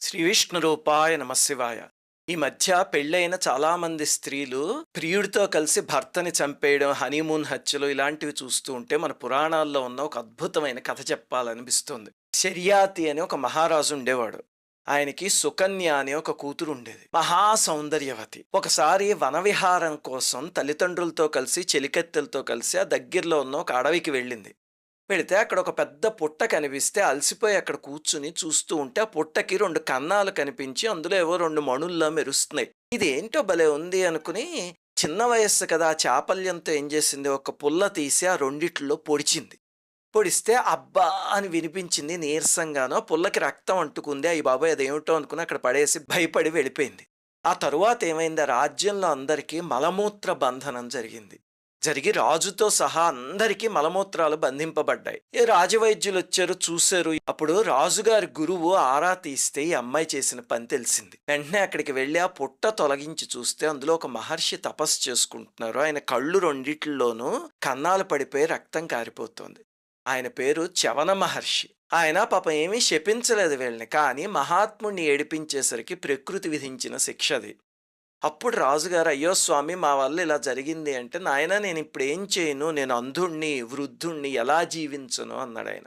శ్రీ విష్ణు రూపాయ నమశివాయ ఈ మధ్య పెళ్ళైన చాలామంది స్త్రీలు ప్రియుడితో కలిసి భర్తని చంపేయడం హనీమూన్ హత్యలు ఇలాంటివి చూస్తూ ఉంటే మన పురాణాల్లో ఉన్న ఒక అద్భుతమైన కథ చెప్పాలనిపిస్తుంది. శర్యాతి అని ఒక మహారాజు ఉండేవాడు. ఆయనకి సుకన్య అనే ఒక కూతురు ఉండేది. మహా సౌందర్యవతి ఒకసారి వనవిహారం కోసం తల్లిదండ్రులతో కలిసి చెలికత్తెలతో కలిసి ఆ దగ్గరలో ఉన్న ఒక అడవికి వెళ్ళింది. పెడితే అక్కడ ఒక పెద్ద పుట్ట కనిపిస్తే అలసిపోయి అక్కడ కూర్చుని చూస్తూ ఉంటే ఆ పుట్టకి రెండు కన్నాలు కనిపించి అందులో ఏవో రెండు మణుల్లా మెరుస్తున్నాయి. ఇది ఏంటో భలే ఉంది అనుకుని చిన్న వయస్సు కదా ఆ చాపల్యంతో ఏం చేసింది? ఒక పుల్ల తీసి ఆ రెండిట్లో పొడిచింది. పొడిస్తే అబ్బా అని వినిపించింది నీరసంగానో. పుల్లకి రక్తం అంటుకుంది. అయ్యి బాబాయ్ అదేమిటో అనుకుని అక్కడ పడేసి భయపడి వెళ్ళిపోయింది. ఆ తరువాత ఏమైంది? రాజ్యంలో అందరికీ మలమూత్ర బంధనం జరిగింది. జరిగి రాజుతో సహా అందరికీ మలమూత్రాలు బంధింపబడ్డాయి. ఏ రాజవైద్యులు వచ్చారు చూశారు. అప్పుడు రాజుగారి గురువు ఆరా తీస్తే ఈ అమ్మాయి చేసిన పని తెలిసింది. వెంటనే అక్కడికి వెళ్ళి ఆ పుట్ట తొలగించి చూస్తే అందులో ఒక మహర్షి తపస్సు చేసుకుంటున్నారు. ఆయన కళ్ళు రెండిట్లోనూ కన్నాలు పడిపోయి రక్తం కారిపోతోంది. ఆయన పేరు చవన మహర్షి. ఆయన పాపం ఏమీ శపించలేదు వీళ్ళని. కానీ మహాత్ముడిని ఏడిపించేసరికి ప్రకృతి విధించిన శిక్ష అది. అప్పుడు రాజుగారు అయ్యో స్వామి మా వల్ల ఇలా జరిగింది అంటే నాయన నేను ఇప్పుడు ఏం చేయను? నేను అంధుణ్ణి వృద్ధుణ్ణి ఎలా జీవించను అన్నాడు ఆయన.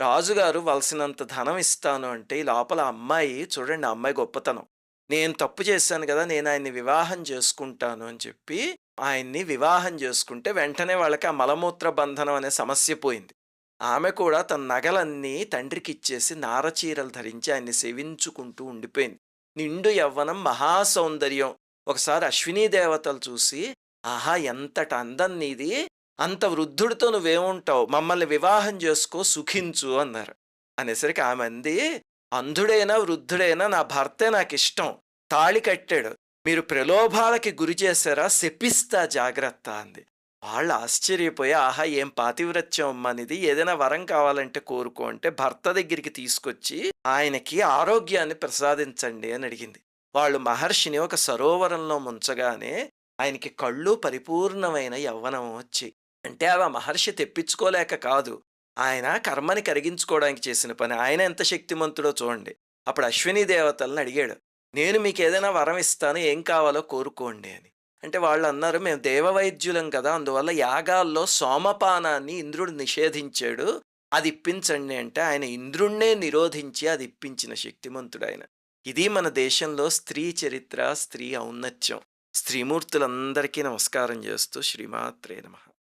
రాజుగారు వలసినంత ధనం ఇస్తాను అంటే ఈ లోపల అమ్మాయి చూడండి అమ్మాయి గొప్పతనం. నేను తప్పు చేశాను కదా నేను ఆయన్ని వివాహం చేసుకుంటాను అని చెప్పి ఆయన్ని వివాహం చేసుకుంటే వెంటనే వాళ్ళకి ఆ మలమూత్ర బంధనం అనే సమస్య పోయింది. ఆమె కూడా తన నగలన్నీ తండ్రికి ఇచ్చేసి నారచీరలు ధరించి ఆయన్ని సేవించుకుంటూ ఉండిపోయింది. నిండు యవ్వనం మహాసౌందర్యం ఒకసారి అశ్వినీ దేవతలు చూసి ఆహా ఎంతట అందం నీది. అంత వృద్ధుడితో నువ్వేముంటావు? మమ్మల్ని వివాహం చేసుకో సుఖించు అన్నారు. అనేసరికి ఆమె అంది అంధుడైనా వృద్ధుడైనా నా భర్తే నాకు ఇష్టం తాళి కట్టాడు. మీరు ప్రలోభాలకి గురి చేశారా? శపిస్తా జాగ్రత్త అంది. వాళ్ళు ఆశ్చర్యపోయి ఆహా ఏం పాతివ్రత్యం అమ్మనిది ఏదైనా వరం కావాలంటే కోరుకో అంటే భర్త దగ్గరికి తీసుకొచ్చి ఆయనకి ఆరోగ్యాన్ని ప్రసాదించండి అని అడిగింది. వాళ్ళు మహర్షిని ఒక సరోవరంలో ముంచగానే ఆయనకి కళ్ళు పరిపూర్ణమైన యవ్వనం వచ్చి అంటే అవి ఆ మహర్షి తెప్పించుకోలేక కాదు. ఆయన కర్మని కరిగించుకోవడానికి చేసిన పని. ఆయన ఎంత శక్తిమంతుడో చూడండి. అప్పుడు అశ్విని దేవతలను అడిగాడు నేను మీకు ఏదైనా వరం ఇస్తాను ఏం కావాలో కోరుకోండి అని. అంటే వాళ్ళు అన్నారు మేము దేవవైద్యులం కదా అందువల్ల యాగాల్లో సోమపానాన్ని ఇంద్రుడు నిషేధించాడు అది ఇప్పించండి అంటే ఆయన ఇంద్రుణ్ణే నిరోధించి అది ఇప్పించిన శక్తిమంతుడు ఆయన ఇది మన దేశంలో స్త్రీ చరిత్ర స్త్రీ ఔన్నత్యం. స్త్రీమూర్తులందరికీ నమస్కారం చేస్తూ శ్రీమాత్రే నమః.